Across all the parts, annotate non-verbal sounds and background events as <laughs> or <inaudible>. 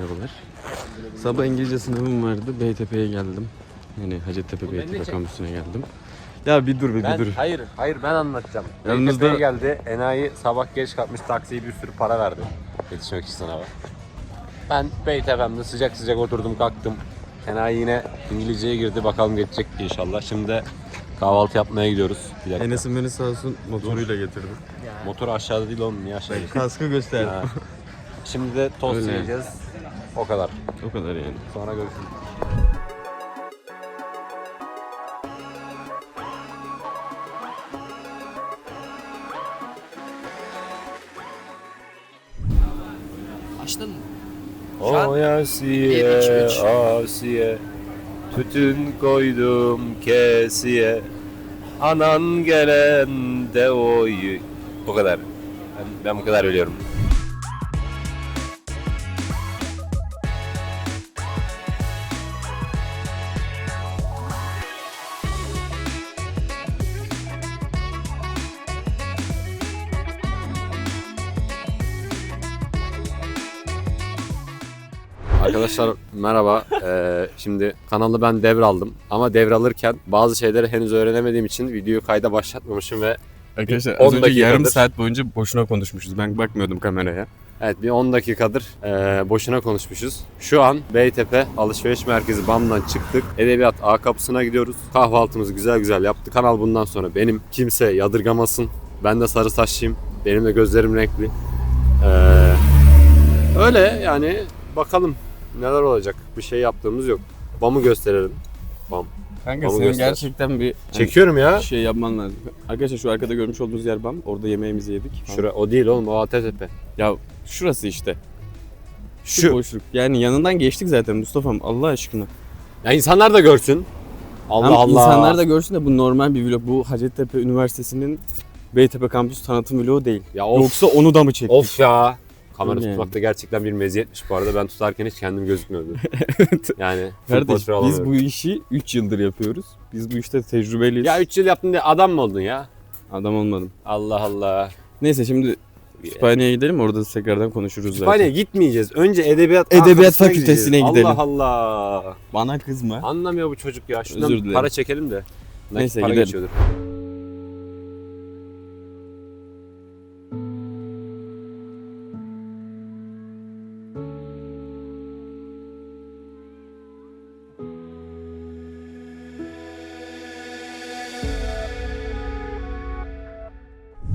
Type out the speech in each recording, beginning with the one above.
merhabalar. Sabah İngilizce sınavım vardı. Beytepe'ye geldim. Yani Hacettepe Beytepe kampüsüne geldim. Ya bir dur bir, bir dur. hayır, hayır ben anlatacağım. Yanınızda- Yanınızda geldi. Enayi sabah geç kalkmış taksiye bir sürü para verdi. Yetişmek için sınava. Ben Beytepe'mde sıcak sıcak oturdum kalktım. Enayi yine İngilizceye girdi bakalım geçecek inşallah. Şimdi kahvaltı yapmaya gidiyoruz. Bir dakika. Enes'in beni sağ olsun motoruyla getirdi. Motor aşağıda değil oğlum niye aşağıda? Kaskı göster. Ha. Şimdi de tost Öyle. yiyeceğiz. O kadar. O kadar yani. Sonra görüşürüz. Açtın mı? Şu an O bir, Asiye, iki, üç. Asiye Tütün koydum kesiye Anan gelen de oy Bu kadar ben, ben bu kadar biliyorum Arkadaşlar merhaba. Ee, şimdi kanalı ben devraldım. Ama devralırken bazı şeyleri henüz öğrenemediğim için videoyu kayda başlatmamışım ve Arkadaşlar az önce yarım dakikadır. saat boyunca boşuna konuşmuşuz. Ben bakmıyordum kameraya. evet bir 10 dakikadır ee, boşuna konuşmuşuz. Şu an Beytepe Alışveriş Merkezi BAM'dan çıktık. Edebiyat A kapısına gidiyoruz. Kahvaltımızı güzel güzel yaptık. Kanal bundan sonra benim. Kimse yadırgamasın. Ben de sarı saçlıyım. Benim de gözlerim renkli. Ee, öyle yani bakalım neler olacak. Bir şey yaptığımız yok. BAM'ı gösterelim. BAM. Kanka Onu senin göster. gerçekten bir Çekiyorum ya. şey yapman lazım. Arkadaşlar şu arkada görmüş olduğunuz yer BAM. Orada yemeğimizi yedik. Şura o değil oğlum o ATTP. Ya şurası işte. Şu, Şu. boşluk. Yani yanından geçtik zaten Mustafa'm Allah aşkına. Ya insanlar da görsün. Allah Hem Allah. insanlar da görsün de bu normal bir vlog. Bu Hacettepe Üniversitesi'nin Beytepe Kampüs tanıtım vlogu değil. Ya of. Yoksa onu da mı çektik? Of ya. Kamera Öyle yani. tutmak da gerçekten bir meziyetmiş bu arada. Ben tutarken hiç kendim gözükmüyordu. <laughs> yani full Kardeş biz bu işi 3 yıldır yapıyoruz. Biz bu işte tecrübeliyiz. Ya 3 yıl yaptın diye adam mı oldun ya? Adam olmadım. Allah Allah. Neyse şimdi Kütüphaneye gidelim orada tekrardan konuşuruz Kütüphaneye gitmeyeceğiz. Önce edebiyat Edebiyat fakültesine gideceğiz. gidelim. Allah Allah. Bana kızma. Anlamıyor bu çocuk ya. Şundan Özür dilerim. para çekelim de. Neyse, para gidelim. geçiyordur.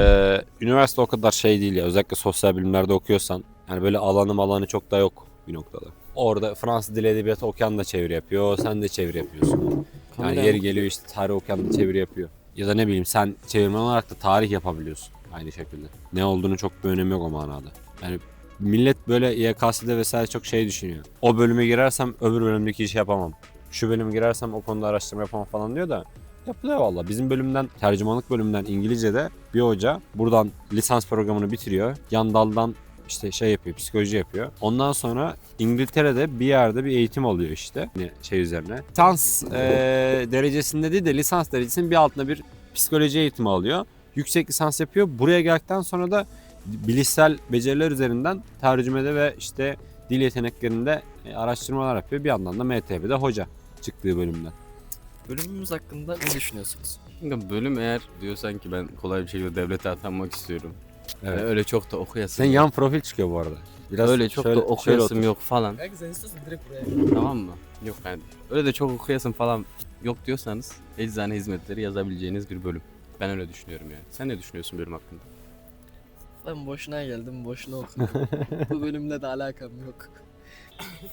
Ee, üniversite o kadar şey değil ya. Özellikle sosyal bilimlerde okuyorsan. Yani böyle alanım alanı çok da yok bir noktada. Orada Fransız dili edebiyatı okuyan da çeviri yapıyor. Sen de çeviri yapıyorsun. Yani yeri geliyor işte tarih okuyan da çeviri yapıyor. Ya da ne bileyim sen çevirmen olarak da tarih yapabiliyorsun aynı şekilde. Ne olduğunu çok bir önemi yok o manada. Yani millet böyle YKS'de vesaire çok şey düşünüyor. O bölüme girersem öbür bölümdeki işi yapamam. Şu bölüme girersem o konuda araştırma yapamam falan diyor da yapılıyor valla. Bizim bölümden, tercümanlık bölümünden İngilizce'de bir hoca buradan lisans programını bitiriyor. Yan daldan işte şey yapıyor, psikoloji yapıyor. Ondan sonra İngiltere'de bir yerde bir eğitim oluyor işte hani şey üzerine. Lisans eee, derecesinde değil de lisans derecesinin bir altında bir psikoloji eğitimi alıyor. Yüksek lisans yapıyor. Buraya geldikten sonra da bilişsel beceriler üzerinden tercümede ve işte dil yeteneklerinde e, araştırmalar yapıyor. Bir yandan da MTB'de hoca çıktığı bölümden. Bölümümüz hakkında ne düşünüyorsunuz? Kanka bölüm eğer diyorsan ki ben kolay bir şekilde devlete atanmak istiyorum. Evet. Ve öyle çok da okuyasın. Sen yan profil çıkıyor bu arada. Biraz öyle çok şöyle- da okuyasım yok falan. Belki sen direkt buraya. tamam mı? Yok yani. Öyle de çok okuyasın falan yok diyorsanız eczane hizmetleri yazabileceğiniz bir bölüm. Ben öyle düşünüyorum yani. Sen ne düşünüyorsun bölüm hakkında? Ben boşuna geldim, boşuna okudum. <laughs> Bu bölümle de alakam yok.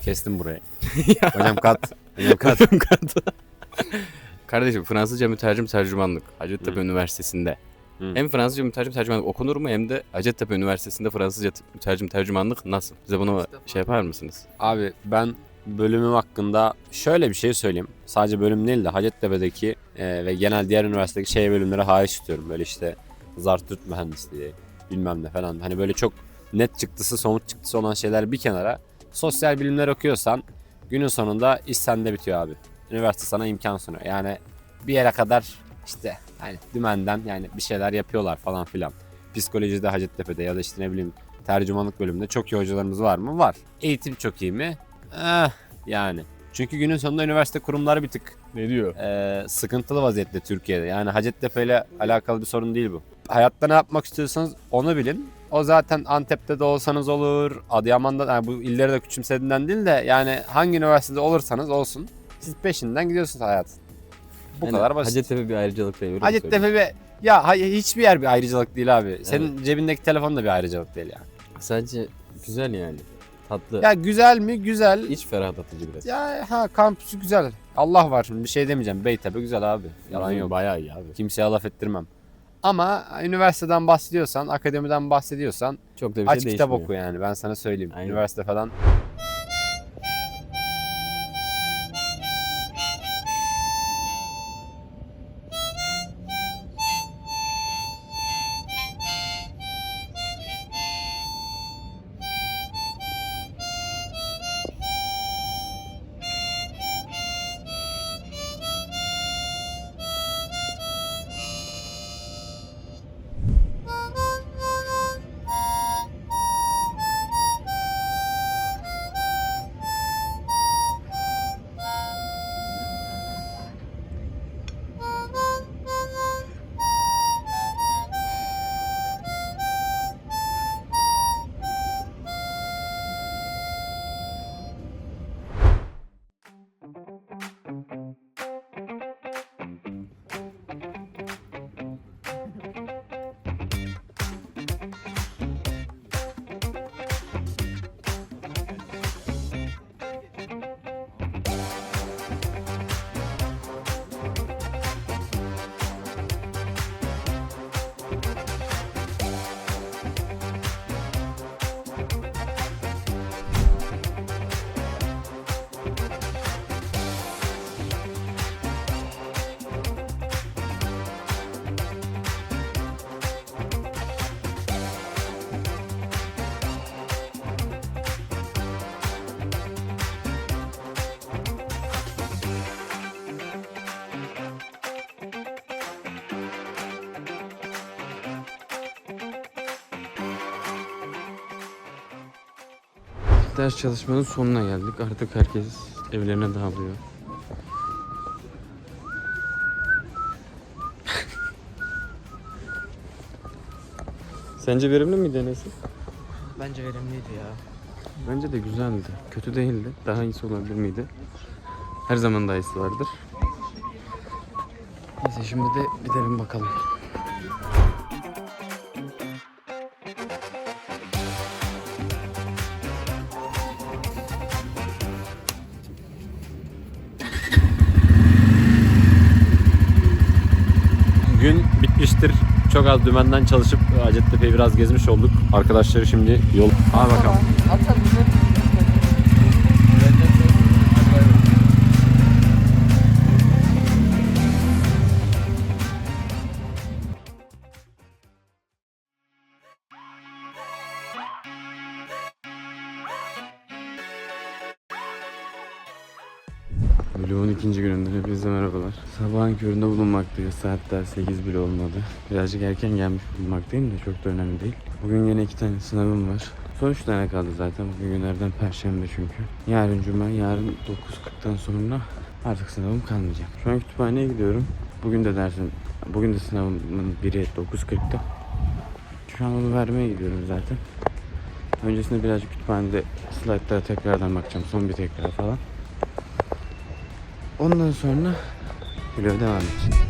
Kestim burayı. <laughs> Hocam kat. Hocam kat. <laughs> Kardeşim Fransızca mütercim tercümanlık Hacettepe Hı. Üniversitesi'nde. Hı. Hem Fransızca mütercim tercümanlık okunur mu hem de Hacettepe Üniversitesi'nde Fransızca t- mütercim tercümanlık nasıl? Bize bunu şey yapar mısınız? Abi ben bölümüm hakkında şöyle bir şey söyleyeyim. Sadece bölüm değil de Hacettepe'deki e, ve genel diğer üniversitedeki şey bölümlere hariç tutuyorum. Böyle işte Zartürt mühendisliği bilmem ne falan. Hani böyle çok net çıktısı somut çıktısı olan şeyler bir kenara. Sosyal bilimler okuyorsan günün sonunda iş sende bitiyor abi. Üniversite sana imkan sunuyor. Yani bir yere kadar işte hani dümenden yani bir şeyler yapıyorlar falan filan. Psikolojide Hacettepe'de ya da işte ne bileyim Tercümanlık bölümünde çok iyi hocalarımız var mı? Var. Eğitim çok iyi mi? Eh, yani. Çünkü günün sonunda üniversite kurumları bir tık Ne diyor? e, sıkıntılı vaziyette Türkiye'de. Yani Hacettepe ile alakalı bir sorun değil bu. Hayatta ne yapmak istiyorsanız onu bilin. O zaten Antep'te de olsanız olur, Adıyaman'da yani bu illeri de küçümsediğinden değil de yani hangi üniversitede olursanız olsun siz peşinden gidiyorsunuz hayatın. Bu Yani kadar basit. Hacettepe bir ayrıcalık değil. Hacettepe bir ya hay- hiçbir yer bir ayrıcalık değil abi. Senin cebindeki telefon da bir ayrıcalık değil yani. Sadece güzel yani. Tatlı. Ya güzel mi? Güzel. İç ferahlatıcı biraz. Ya ha kampüsü güzel. Allah var şimdi bir şey demeyeceğim. Beytepe güzel abi. Yalan yok. Bayağı iyi abi. Kimseye laf ettirmem. Ama üniversiteden bahsediyorsan, akademiden bahsediyorsan Çok da bir aç şey kitap değişmiyor. oku yani ben sana söyleyeyim. Aynen. Üniversite falan. Ders çalışmanın sonuna geldik. Artık herkes evlerine dağılıyor. <laughs> Sence verimli miydi Enes'i? Bence verimliydi ya. Bence de güzeldi. Kötü değildi. Daha iyisi olabilir miydi? Her zaman daha iyisi vardır. Neyse şimdi de gidelim bakalım. Çok az dümenden çalışıp Hacettepe'yi biraz gezmiş olduk. Arkadaşları şimdi yol... Hadi bakalım. Vlogun ikinci gününden hepinize merhabalar. Sabahın köründe bulunmaktayız. Saatler 8 bile olmadı. Birazcık erken gelmiş bulunmaktayım da çok da önemli değil. Bugün yine iki tane sınavım var. Son üç tane kaldı zaten. Bugün günlerden perşembe çünkü. Yarın cuma, yarın 9.40'tan sonra artık sınavım kalmayacak. Şu an kütüphaneye gidiyorum. Bugün de dersim, bugün de sınavımın biri 9.40'da. Şu an onu vermeye gidiyorum zaten. Öncesinde birazcık kütüphanede slaytlara tekrardan bakacağım. Son bir tekrar falan. Ondan sonra vloga devam edeceğiz.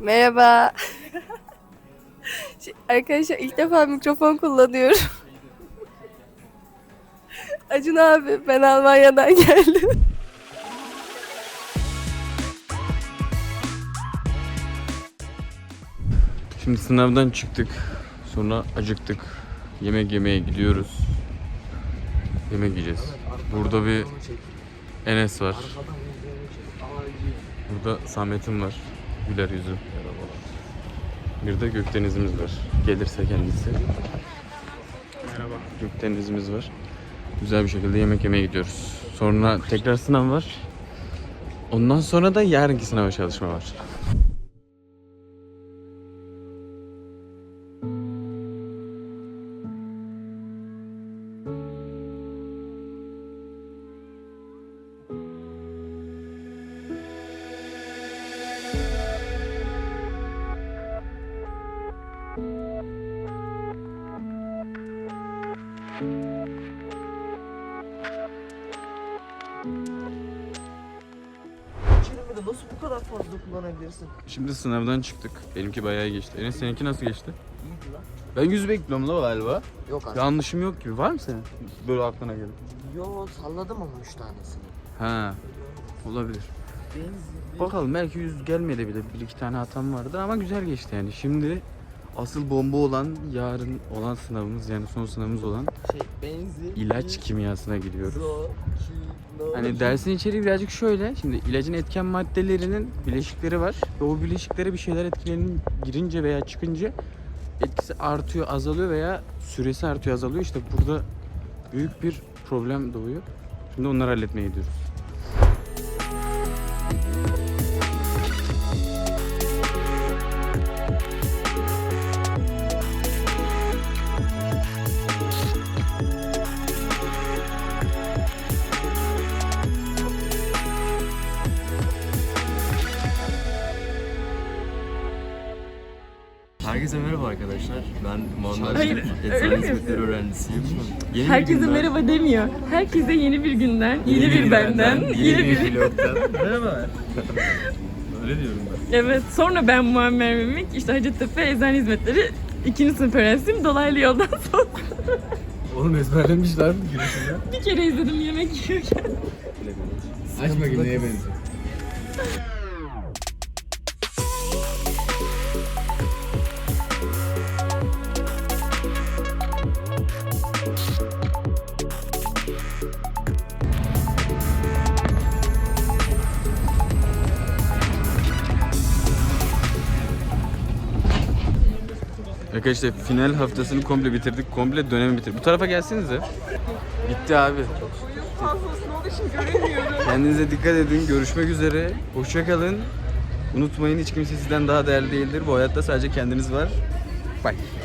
Merhaba. <laughs> Arkadaşlar ilk defa mikrofon kullanıyorum. <laughs> Acun abi ben Almanya'dan geldim. Şimdi sınavdan çıktık. Sonra acıktık. Yemek yemeye gidiyoruz. Yemek yiyeceğiz. Burada bir Enes var. Burada Samet'im var. Güler yüzü. Bir de Gökdeniz'imiz var. Gelirse kendisi. Merhaba. Gökdeniz'imiz var. Güzel bir şekilde yemek yemeye gidiyoruz. Sonra tekrar sınav var. Ondan sonra da yarınki sınava çalışma var. Fazla kullanabilirsin? Şimdi sınavdan çıktık. Benimki bayağı geçti. Enes seninki nasıl geçti? İyiydi lan. Ben 100 bekliyorum la galiba. Yok aslında. Yanlışım yok gibi. Var mı senin? Böyle aklına geldi. Yo salladım ama 3 tanesini. Ha. Olabilir. Benzin. Bakalım belki 100 gelmedi bile. Bir iki tane hatam vardı ama güzel geçti yani. Şimdi asıl bomba olan yarın olan sınavımız yani son sınavımız olan Şey benzin. ilaç kimyasına giriyoruz. Zo, ki, Hani dersin içeriği birazcık şöyle. Şimdi ilacın etken maddelerinin bileşikleri var. Ve o bileşiklere bir şeyler etkilenin girince veya çıkınca etkisi artıyor, azalıyor veya süresi artıyor, azalıyor. İşte burada büyük bir problem doğuyor. Şimdi onları halletmeye gidiyoruz. Herkese merhaba arkadaşlar. Ben Muammer Hayır, öyle Eczane mi Hizmetleri öğrencisiyim. Yeni bir Herkese günden, merhaba demiyor. Herkese yeni bir günden, yeni, bir benden, yeni, bir bir... vlogdan. <laughs> merhaba. Öyle diyorum ben. Evet, sonra ben Muammer Memik, işte Hacettepe Eczane Hizmetleri ikinci sınıf öğrencisiyim. Dolaylı yoldan <laughs> sonra Oğlum ezberlemişler mi girişinde? bir kere izledim yemek yiyorken. Aç bakayım neye benziyor. Arkadaşlar final haftasını komple bitirdik. Komple dönemi bitirdik. Bu tarafa gelsenize. Bitti abi. Kendinize dikkat edin. Görüşmek üzere. Hoşça kalın. Unutmayın hiç kimse sizden daha değerli değildir. Bu hayatta sadece kendiniz var. Bye.